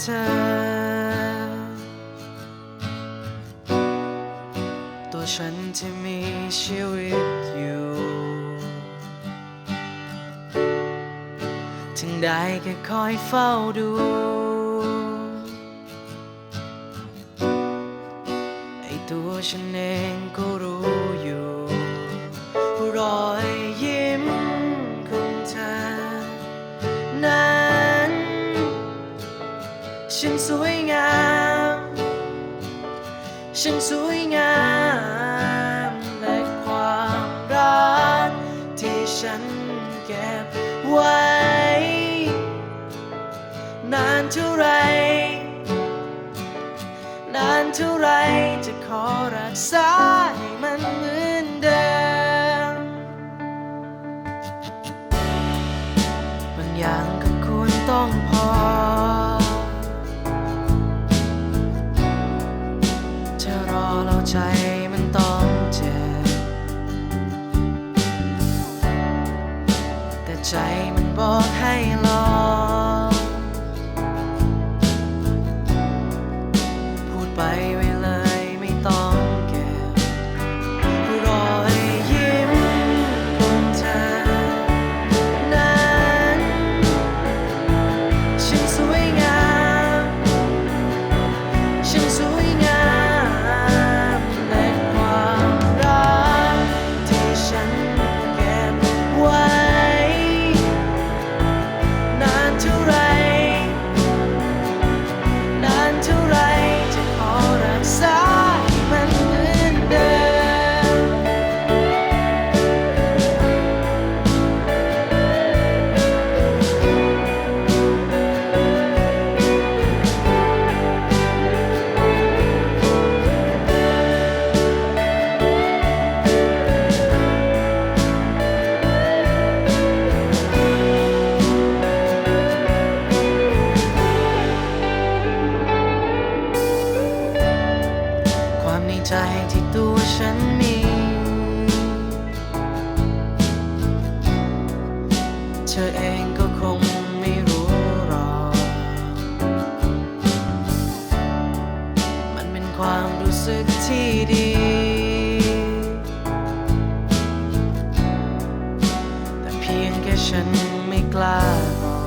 เธอ ตัวฉันที่มีชีวิตอยู่ ถึงได้แค่คอยเฝ้าดู ไอตัวฉันเอง ฉันสวยงาม ฉันสวยงามและความรักที่ฉันเก็บไว้ นานเท่าไร นานเท่าไรจะขอรักษาให้มันเหมือนเดิมบางอย่างก็ควรต้องพ ใจมันต้องเจ็บ แต่ใจมันบอกให้รอ พูดไป ในใจที่ตัวฉันมี เธอเองก็คงไม่รู้หรอก มันเป็นความรู้สึกที่ดี แต่เพียงแค่ฉันไม่กล้าบอ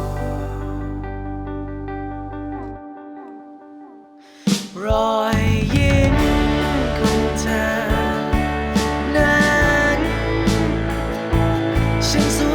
กรอ patience